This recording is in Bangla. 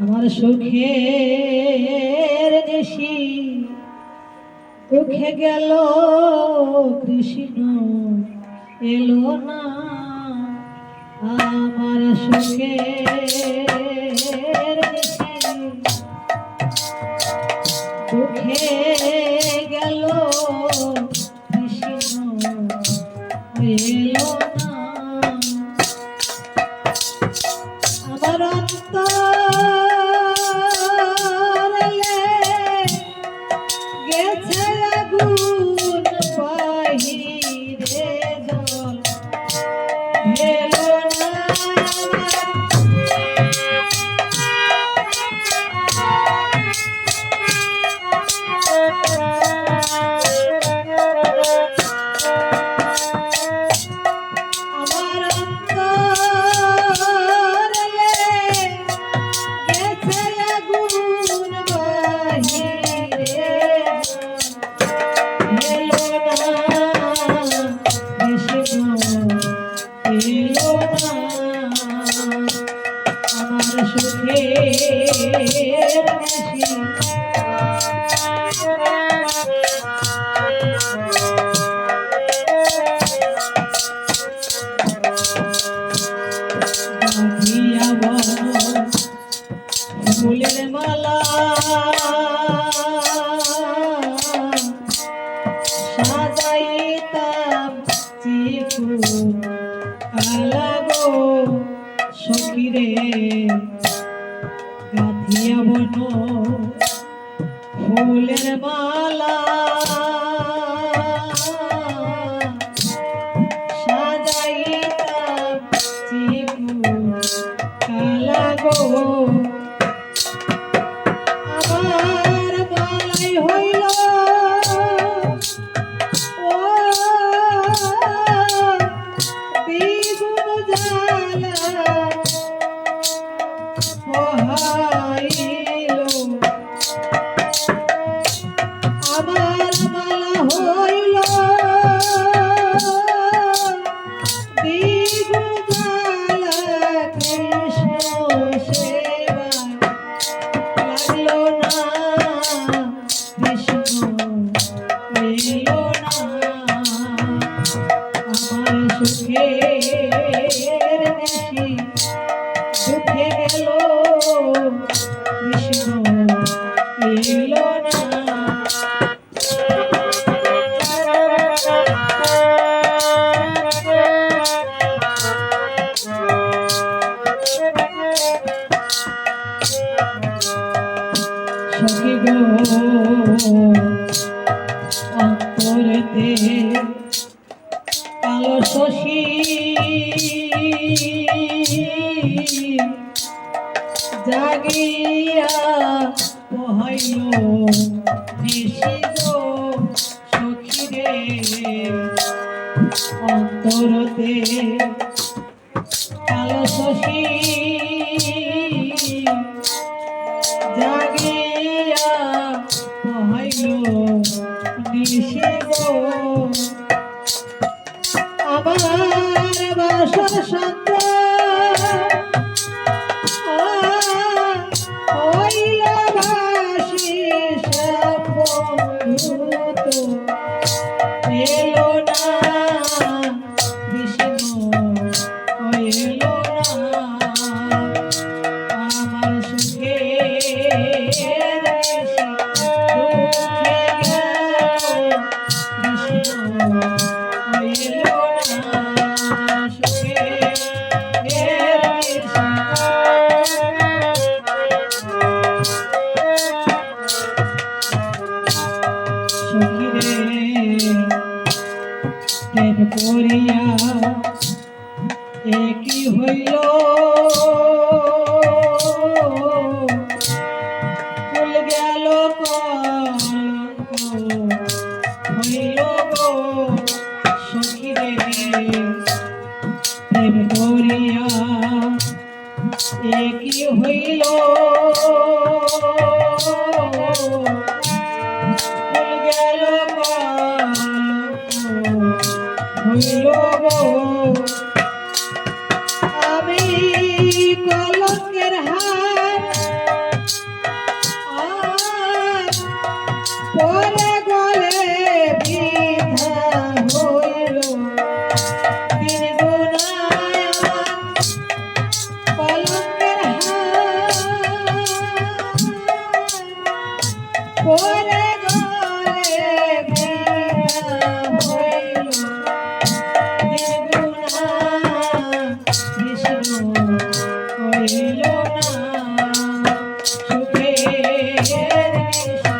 আমার সুখের দেশি দুঃখে গেল কৃষ্ণ এলো না আমার সুখের Amen. আলাগো সকিরে গাথিয়া বন ফুলের মালা সাজাইতাম চিপু আলাগো আমার অন্তরেতে কালো শশী জাগিয়া পহাইল নিষিদ্ধ সখীরে অন্তরতে আমার বাসা সন্ধ্যা Hello, now. করিয়া একই হইল? Thank you.